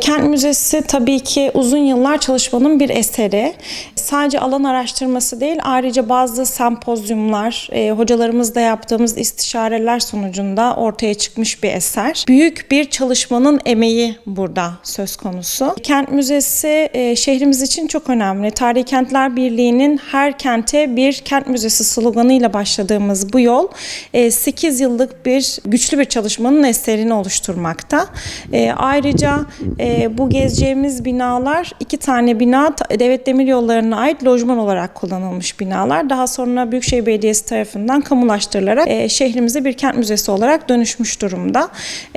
Kent Müzesi tabii ki uzun yıllar çalışmanın bir eseri. Sadece alan araştırması değil, ayrıca bazı sempozyumlar, e, hocalarımızla yaptığımız istişareler sonucunda ortaya çıkmış bir eser. Büyük bir çalışmanın emeği burada söz konusu. Kent Müzesi e, şehrimiz için çok önemli. Tarihi Kentler Birliği'nin her kente bir kent müzesi sloganıyla başladığımız bu yol 8 yıllık bir güçlü bir çalışmanın eserini oluşturmakta. E, ayrıca e, bu gezeceğimiz binalar iki tane bina devlet demir yollarına ait lojman olarak kullanılmış binalar. Daha sonra Büyükşehir Belediyesi tarafından kamulaştırılarak e, şehrimize bir kent müzesi olarak dönüşmüş durumda.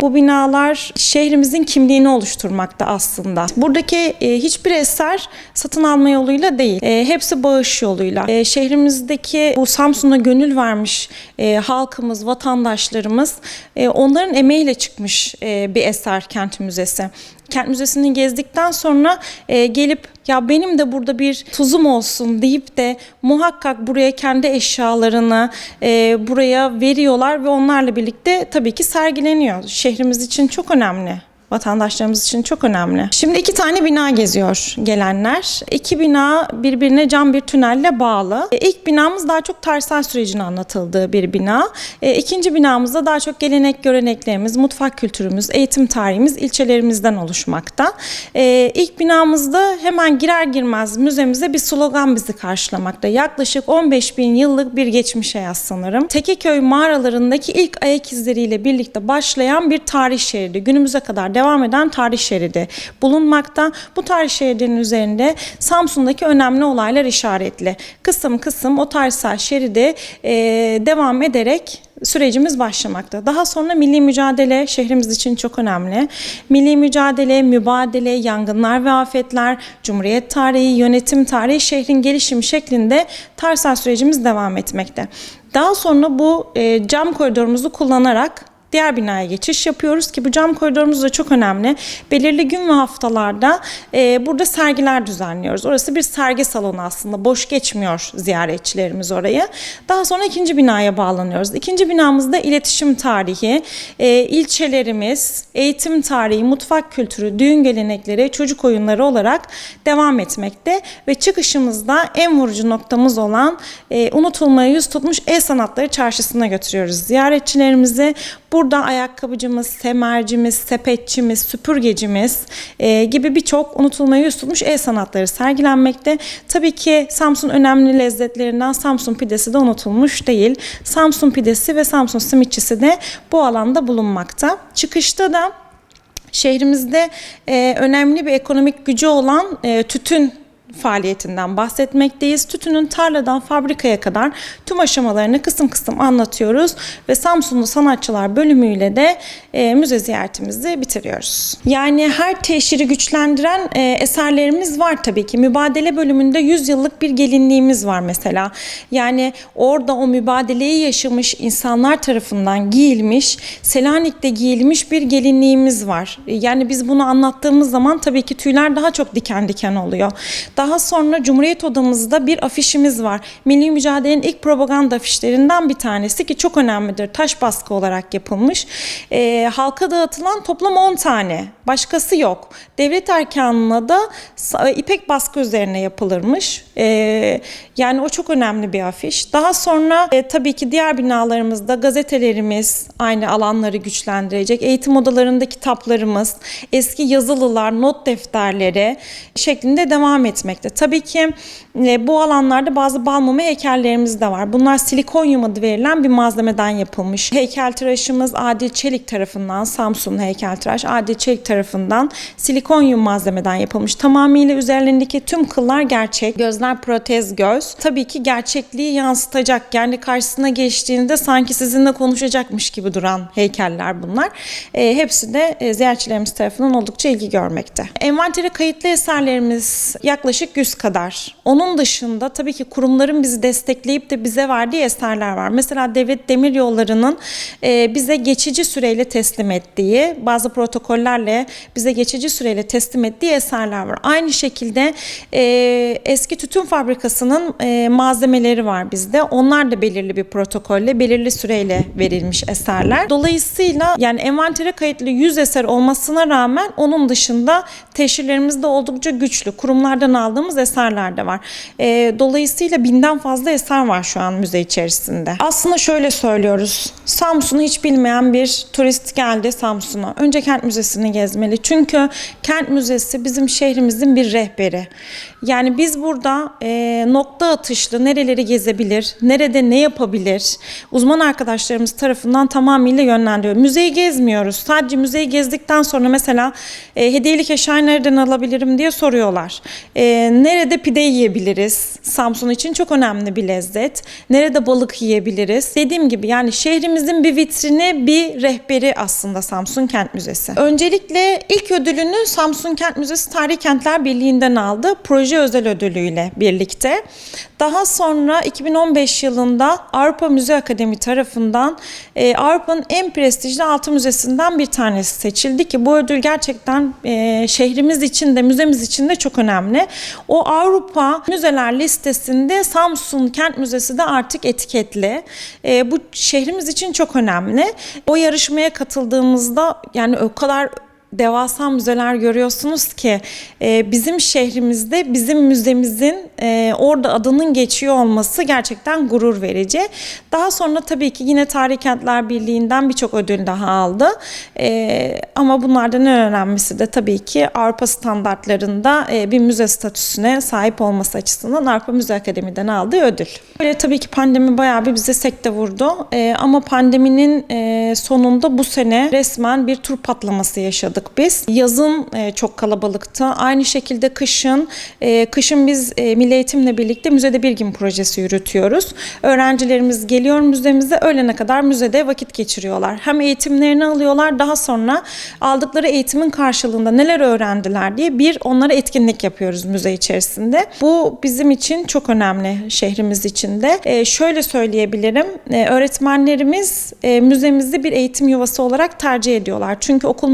Bu binalar şehrimizin kimliğini oluşturmakta aslında. Buradaki e, hiçbir eser satın alma yoluyla değil. E, hepsi bağış yoluyla. E, şehrimizdeki bu Samsun'a gönül vermiş e, halkımız, vatandaşlarımız e, onların emeğiyle çıkmış e, bir eser Kent Müzesi. Kent Müzesi'ni gezdikten sonra e, gelip ya benim de burada bir tuzum olsun deyip de muhakkak buraya kendi eşyalarını e, buraya veriyorlar ve onlarla birlikte tabii ki sergileniyor. Şehrimiz için çok önemli vatandaşlarımız için çok önemli. Şimdi iki tane bina geziyor gelenler. İki bina birbirine cam bir tünelle bağlı. E, İlk binamız daha çok tarihsel sürecin anlatıldığı bir bina. E, İkinci binamızda daha çok gelenek göreneklerimiz, mutfak kültürümüz, eğitim tarihimiz ilçelerimizden oluşmakta. E, İlk binamızda hemen girer girmez müzemize bir slogan bizi karşılamakta. Yaklaşık 15 bin yıllık bir geçmişe yaslanırım. Tekeköy mağaralarındaki ilk ayak izleriyle birlikte başlayan bir tarih şeridi. Günümüze kadar devam eden tarih şeridi bulunmakta. Bu tarih şeridinin üzerinde Samsun'daki önemli olaylar işaretli. Kısım kısım o tarihsel şeridi e, devam ederek sürecimiz başlamakta. Daha sonra milli mücadele şehrimiz için çok önemli. Milli mücadele, mübadele, yangınlar ve afetler, Cumhuriyet tarihi, yönetim tarihi, şehrin gelişimi şeklinde tarihsel sürecimiz devam etmekte. Daha sonra bu e, cam koridorumuzu kullanarak diğer binaya geçiş yapıyoruz ki bu cam koridorumuz da çok önemli. Belirli gün ve haftalarda e, burada sergiler düzenliyoruz. Orası bir sergi salonu aslında. Boş geçmiyor ziyaretçilerimiz orayı. Daha sonra ikinci binaya bağlanıyoruz. İkinci binamızda iletişim tarihi, e, ilçelerimiz, eğitim tarihi, mutfak kültürü, düğün gelenekleri, çocuk oyunları olarak devam etmekte ve çıkışımızda en vurucu noktamız olan e, unutulmaya yüz tutmuş el sanatları çarşısına götürüyoruz ziyaretçilerimizi. Burada ayakkabıcımız, semercimiz, sepetçimiz, süpürgecimiz e, gibi birçok unutulmaya yüz tutmuş el sanatları sergilenmekte. Tabii ki Samsun önemli lezzetlerinden Samsun pidesi de unutulmuş değil. Samsun pidesi ve Samsun simitçisi de bu alanda bulunmakta. Çıkışta da şehrimizde e, önemli bir ekonomik gücü olan e, tütün faaliyetinden bahsetmekteyiz. Tütünün tarladan fabrikaya kadar tüm aşamalarını kısım kısım anlatıyoruz ve Samsunlu Sanatçılar bölümüyle de e, müze ziyaretimizi bitiriyoruz. Yani her teşhiri güçlendiren e, eserlerimiz var tabii ki. Mübadele bölümünde 100 yıllık bir gelinliğimiz var mesela. Yani orada o mübadeleyi yaşamış insanlar tarafından giyilmiş, Selanik'te giyilmiş bir gelinliğimiz var. Yani biz bunu anlattığımız zaman tabii ki tüyler daha çok diken diken oluyor. Daha sonra Cumhuriyet Odamızda bir afişimiz var. Milli Mücadele'nin ilk propaganda afişlerinden bir tanesi ki çok önemlidir. Taş baskı olarak yapılmış. Ee, halka dağıtılan toplam 10 tane. Başkası yok. Devlet erkanına da sa- ipek baskı üzerine yapılırmış. Ee, yani o çok önemli bir afiş. Daha sonra e, tabii ki diğer binalarımızda gazetelerimiz aynı alanları güçlendirecek. Eğitim odalarında kitaplarımız, eski yazılılar, not defterleri şeklinde devam etmekte. Tabii ki e, bu alanlarda bazı bal mumu heykellerimiz de var. Bunlar silikonyum adı verilen bir malzemeden yapılmış. Heykeltıraşımız Adil Çelik tarafından, Samsun heykeltıraş Adil Çelik tarafından silikonyum malzemeden yapılmış. Tamamıyla üzerlerindeki tüm kıllar gerçek. Gözler protez göz. Tabii ki gerçekliği yansıtacak. Yani karşısına geçtiğinde sanki sizinle konuşacakmış gibi duran heykeller bunlar. E, hepsi de e, ziyaretçilerimiz tarafından oldukça ilgi görmekte. Envantere kayıtlı eserlerimiz yaklaşık 100 kadar. Onun dışında tabii ki kurumların bizi destekleyip de bize verdiği eserler var. Mesela Devlet Demiryolları'nın e, bize geçici süreyle teslim ettiği bazı protokollerle bize geçici süreyle teslim ettiği eserler var. Aynı şekilde e, eski tütün fabrikasının e, malzemeleri var bizde. Onlar da belirli bir protokolle, belirli süreyle verilmiş eserler. Dolayısıyla yani envantere kayıtlı 100 eser olmasına rağmen onun dışında teşhirlerimiz de oldukça güçlü. Kurumlardan aldığımız eserler de var. E, dolayısıyla binden fazla eser var şu an müze içerisinde. Aslında şöyle söylüyoruz. Samsun'u hiç bilmeyen bir turist geldi Samsun'a. Önce Kent Müzesi'ni gezmeli. Çünkü Kent Müzesi bizim şehrimizin bir rehberi. Yani biz burada e, nokta atışlı nereleri gezebilir, nerede ne yapabilir uzman arkadaşlarımız tarafından tamamıyla yönlendiriyor. Müzeyi gezmiyoruz. Sadece müzeyi gezdikten sonra mesela e, hediyelik eşyayı nereden alabilirim diye soruyorlar. E, nerede pide yiyebiliriz? Samsun için çok önemli bir lezzet. Nerede balık yiyebiliriz? Dediğim gibi yani şehrimizin bir vitrini, bir rehberi aslında Samsun Kent Müzesi. Öncelikle ilk ödülünü Samsun Kent Müzesi Tarihi Kentler Birliği'nden aldı. Proje özel ödülüyle birlikte. Daha sonra 2015 yılında Avrupa Müze Akademi tarafından e, Avrupa'nın en prestijli altı müzesinden bir tanesi seçildi ki bu ödül gerçekten e, şehrimiz için de müzemiz için de çok önemli. O Avrupa müzeler listesinde Samsun Kent Müzesi de artık etiketli. E, bu şehrimiz için çok önemli. O yarışmaya katıldığımızda yani o kadar devasa müzeler görüyorsunuz ki e, bizim şehrimizde bizim müzemizin e, orada adının geçiyor olması gerçekten gurur verici. Daha sonra tabii ki yine Tarih Kentler Birliği'nden birçok ödül daha aldı. E, ama bunlardan en önemlisi de tabii ki Avrupa standartlarında e, bir müze statüsüne sahip olması açısından Avrupa Müze Akademi'den aldığı ödül. Böyle tabii ki pandemi bayağı bir bize sekte vurdu. E, ama pandeminin e, sonunda bu sene resmen bir tur patlaması yaşadık biz. Yazın e, çok kalabalıktı. Aynı şekilde kışın, e, kışın biz e, Milli Eğitimle birlikte müzede bir gün projesi yürütüyoruz. Öğrencilerimiz geliyor müzemize, öğlene kadar müzede vakit geçiriyorlar. Hem eğitimlerini alıyorlar, daha sonra aldıkları eğitimin karşılığında neler öğrendiler diye bir onlara etkinlik yapıyoruz müze içerisinde. Bu bizim için çok önemli şehrimiz için de. E, şöyle söyleyebilirim, e, öğretmenlerimiz e, müzemizi bir eğitim yuvası olarak tercih ediyorlar. Çünkü okul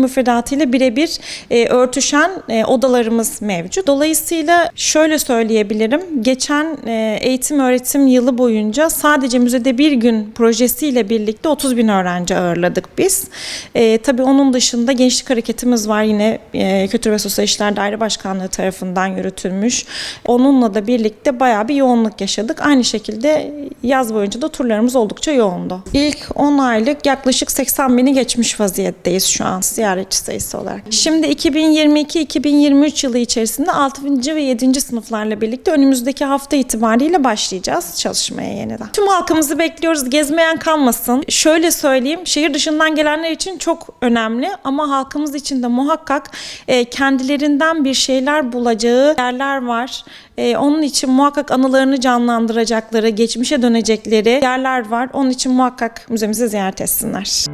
müfredatıyla birebir e, örtüşen e, odalarımız mevcut. Dolayısıyla şöyle söyleyebilirim. Geçen e, eğitim öğretim yılı boyunca sadece müzede bir gün projesiyle birlikte 30 bin öğrenci ağırladık biz. E, tabii onun dışında gençlik hareketimiz var yine e, Kültür ve Sosyal İşler Daire Başkanlığı tarafından yürütülmüş. Onunla da birlikte bayağı bir yoğunluk yaşadık. Aynı şekilde yaz boyunca da turlarımız oldukça yoğundu. İlk 10 aylık yaklaşık 80 bini geçmiş vaziyetteyiz şu an ziyaretçi sayısı olarak. Şimdi 2022-2023 yılı içerisinde 6. ve 7. sınıflarla birlikte önümüzdeki hafta itibariyle başlayacağız çalışmaya yeniden. Tüm halkımızı bekliyoruz. Gezmeyen kalmasın. Şöyle söyleyeyim, şehir dışından gelenler için çok önemli ama halkımız için de muhakkak e, kendilerinden bir şeyler bulacağı yerler var. E, onun için muhakkak anılarını canlandıracakları, geçmişe dönecekleri yerler var. Onun için muhakkak müzemizi ziyaret etsinler.